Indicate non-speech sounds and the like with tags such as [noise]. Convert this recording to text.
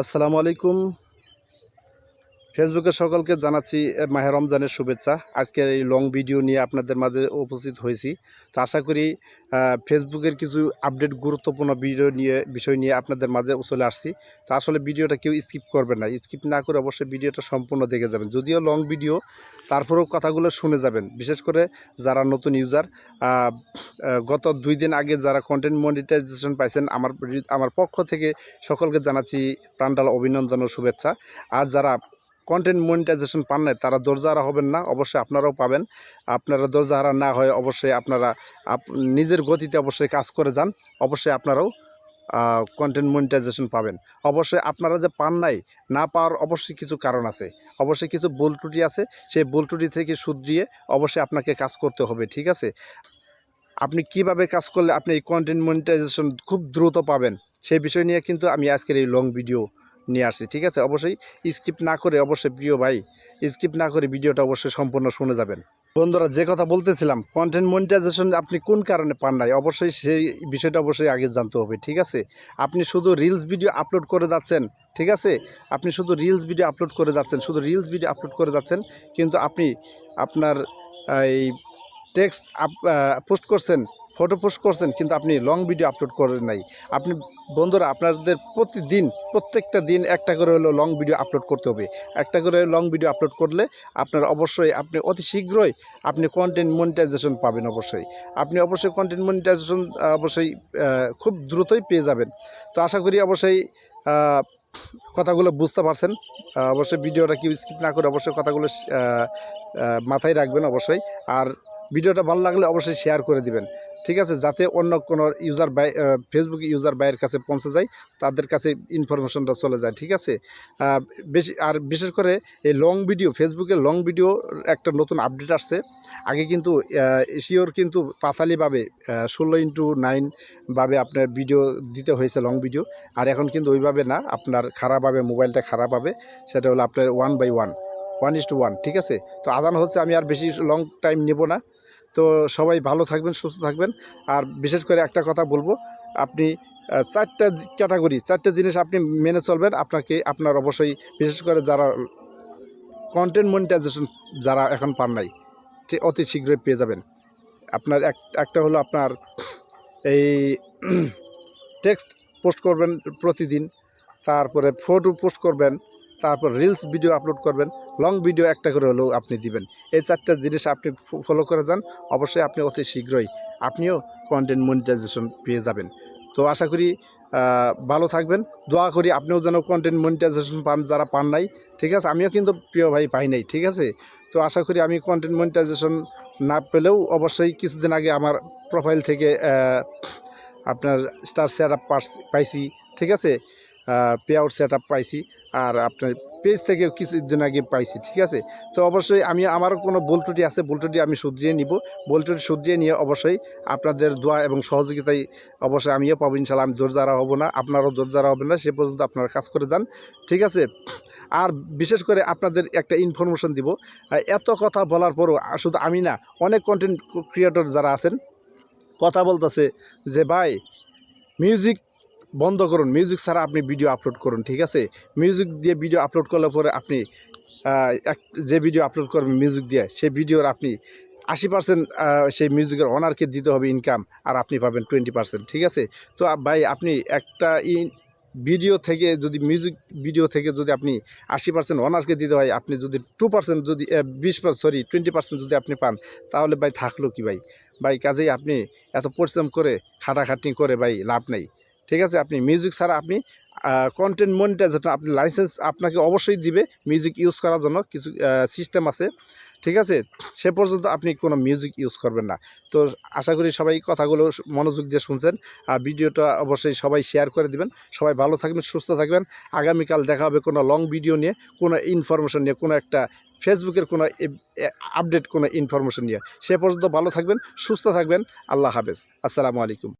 আসসালামু আলাইকুম। ফেসবুকের সকলকে জানাচ্ছি এ, মাহে রমজানের শুভেচ্ছা। আজকের এই লং ভিডিও নিয়ে আপনাদের মাঝে উপস্থিত হয়েছি। তো আশা করি ফেসবুকের কিছু আপডেট গুরুত্বপূর্ণ ভিডিও নিয়ে বিষয় নিয়ে আপনাদের মাঝে চলে আসছি। তো আসলে ভিডিওটা কেউ স্কিপ করবেন না। স্কিপ না করে অবশ্যই ভিডিওটা সম্পূর্ণ দেখে যাবেন। যদিও লং ভিডিও তারপরেও কথাগুলো শুনে যাবেন। বিশেষ করে যারা নতুন ইউজার গত দুই দিন আগে যারা কন্টেন্ট মনিটাইজেশন পাইছেন আমার আমার পক্ষ থেকে সকলকে জানাচ্ছি প্রাণডাল অভিনন্দন ও শুভেচ্ছা। আর যারা কন্টেন্ট মনিটাইজেশন পান নাই, তারা দরজারা হবেন না, অবশ্যই আপনারাও পাবেন। আপনারা দরজাহারা না হয় অবশ্যই আপনারা আপ- নিজের গতিতে অবশ্যই কাজ করে যান, অবশ্যই আপনারাও কন্টেন্ট মনিটাইজেশন পাবেন। অবশ্যই আপনারা যে পান নাই, না পাওয়ার অবশ্যই কিছু কারণ আছে। অবশ্যই কিছু ভুল ত্রুটি আছে, সেই ভুল ত্রুটি থেকে শুধরিয়ে অবশ্যই আপনাকে কাজ করতে হবে, ঠিক আছে? আপনি কীভাবে কাজ করলে আপনি এই কন্টেন্ট মনিটাইজেশন খুব দ্রুত পাবেন, সেই বিষয় নিয়ে কিন্তু আমি আজকের এই লং ভিডিও নিয়ে আসছি, ঠিক আছে? অবশ্যই স্কিপ না করে অবশ্যই প্রিয় ভাই স্কিপ না করে ভিডিওটা অবশ্যই সম্পূর্ণ শুনে যাবেন। বন্ধুরা, যে কথা বলতেছিলাম কন্টেন্ট মনিটাইজেশন আপনি কোন কারণে পান নাই, অবশ্যই সেই বিষয়টা অবশ্যই আগে জানতে হবে, ঠিক আছে? আপনি শুধু রিলস ভিডিও আপলোড করে যাচ্ছেন, ঠিক আছে? আপনি শুধু রিলস ভিডিও আপলোড করে যাচ্ছেন, শুধু রিলস ভিডিও আপলোড করে যাচ্ছেন, কিন্তু আপনি আপনার এই টেক্সট পোস্ট করছেন ফটো পোস্ট করছেন, কিন্তু আপনি লং ভিডিও আপলোড করেন নাই। আপনি বন্ধুরা, আপনাদের প্রতিদিন, প্রত্যেকটা দিন একটা করে হলো লং ভিডিও আপলোড করতে হবে। একটা করে লং ভিডিও আপলোড করলে আপনার অবশ্যই, আপনি অতি শীঘ্রই আপনি কন্টেন্ট মনিটাইজেশন পাবেন অবশ্যই। আপনি অবশ্যই কন্টেন্ট মনিটাইজেশন অবশ্যই খুব দ্রুতই পেয়ে যাবেন। তো আশা করি অবশ্যই কথাগুলো বুঝতে পারছেন। অবশ্যই ভিডিওটা কেউ স্কিপ না করে অবশ্যই কথাগুলো মাথায় রাখবেন অবশ্যই। আর ভিডিওটা ভালো লাগলে অবশ্যই শেয়ার করে দিবেন। ঠিক আছে, যাতে অন্য কোনো ইউজার বাই ফেসবুক ইউজার বাইয়ের কাছে পৌঁছে যায়, তাদের কাছে ইনফরমেশনটা চলে যায়, ঠিক আছে? বেশি আর বিশেষ করে এই লং ভিডিও ফেসবুকে লং ভিডিও একটা নতুন আপডেট আসছে। আগে কিন্তু এশিওর কিন্তু পাতালিভাবে ষোলো ইন্টু নাইন ভাবে আপনার ভিডিও দিতে হয়েছে লং ভিডিও আর এখন কিন্তু ওইভাবে না, আপনার খারাপভাবে মোবাইলটা খারাপ হবে সেটা হলো আপনার one by one one is two one ঠিক আছে? তো আজান হচ্ছে আমি আর বেশি লং টাইম নেব না। তো সবাই ভালো থাকবেন, সুস্থ থাকবেন। আর বিশেষ করে একটা কথা বলব, আপনি চারটা ক্যাটাগরি চারটে জিনিস আপনি মেনে চলবেন। আপনাকে, আপনার অবশ্যই, বিশেষ করে যারা কন্টেন্ট মনিটাইজেশন যারা এখন পান নাই অতি শীঘ্রই পেয়ে যাবেন। আপনার এক, একটা হলো আপনার এই [clears throat] টেক্সট পোস্ট করবেন প্রতিদিন, তারপরে ফটো পোস্ট করবেন তারপর রিলস ভিডিও আপলোড করবেন লং ভিডিও একটা করে হলেও আপনি দিবেন। এই চারটা জিনিস আপনি ফলো করে যান, অবশ্যই আপনি অতি শীঘ্রই আপনিও কন্টেন্ট মনিটাইজেশন পেয়ে যাবেন। তো আশা করি ভালো থাকবেন। দোয়া করি আপনিও যেন কন্টেন্ট মনিটাইজেশন পান, যারা পান নাই, ঠিক আছে? আমিও কিন্তু প্রিয় ভাই পাই নাই, ঠিক আছে? তো আশা করি আমি কন্টেন্ট মনিটাইজেশন না পেলেও অবশ্যই কিছুদিন আগে আমার প্রোফাইল থেকে আপনার স্টার সেট আপ পাইছি, ঠিক আছে? পে আউট সেট পাইছি। আর আপনার পেজ থেকেও কিছুদিন আগে পাইছি, ঠিক আছে? তো অবশ্যই আমি আমার কোনো ভুল আছে, ভুল আমি শুধরিয়ে নিব। ভুল ত্রুটি শুধরিয়ে নিয়ে অবশ্যই আপনাদের দোয়া এবং সহযোগিতায় অবশ্যই আমিও পাবো ইনশাল্লাহ আমি দরজারা হব না, আপনারাও দরজারা হবেন না, সে পর্যন্ত আপনারা কাজ করে যান, ঠিক আছে? আর বিশেষ করে আপনাদের একটা ইনফরমেশন দিব, এত কথা বলার পরও শুধু আমি না, অনেক কন্টেন্ট ক্রিয়েটর যারা আছেন, কথা বলতেছে যে, ভাই মিউজিক বন্ধ করুন। মিউজিক ছাড়া আপনি ভিডিও আপলোড করুন, ঠিক আছে? মিউজিক দিয়ে ভিডিও আপলোড করলে পরে আপনি এক, যে ভিডিও আপলোড করবেন মিউজিক দিয়ে, সেই ভিডিওর আপনি আশি পার্সেন্ট সেই মিউজিকের অনারকে দিতে হবে ইনকাম আর আপনি পাবেন টোয়েন্টি পার্সেন্ট ঠিক আছে? তো ভাই, আপনি একটা ভিডিও থেকে যদি মিউজিক ভিডিও থেকে যদি আপনি আশি পার্সেন্ট অনারকে দিতে হয়, আপনি যদি টু পার্সেন্ট যদি বিশ সরি টোয়েন্টি পার্সেন্ট যদি আপনি পান, তাহলে ভাই থাকল কি ভাই? ভাই, কাজেই আপনি এত পরিশ্রম করে, খাটাখাটনি করে ভাই লাভ নেই। ঠিক আছে? আপনি মিউজিক ছাড়া আপনি কন্টেন্ট মনিটাইজেশন আপনি লাইসেন্স আপনাকে অবশ্যই দিবে মিউজিক ইউজ করার জন্য কিছু সিস্টেম আছে। ঠিক আছে? সে পর্যন্ত আপনি কোনো মিউজিক ইউজ করবেন না। তো আশা করি সবাই কথাগুলো মনোযোগ দিয়ে শুনছেন। আর ভিডিওটা অবশ্যই সবাই শেয়ার করে দিবেন। সবাই ভালো থাকবেন, সুস্থ থাকবেন। আগামীকাল দেখা হবে কোনো লং ভিডিও নিয়ে, কোনো ইনফরমেশন নিয়ে, কোনো একটা ফেসবুকের কোনো আপডেট কোনো ইনফরমেশন নিয়ে। সে পর্যন্ত ভালো থাকবেন, সুস্থ থাকবেন। আল্লাহ হাফেজ। আসসালামু আলাইকুম।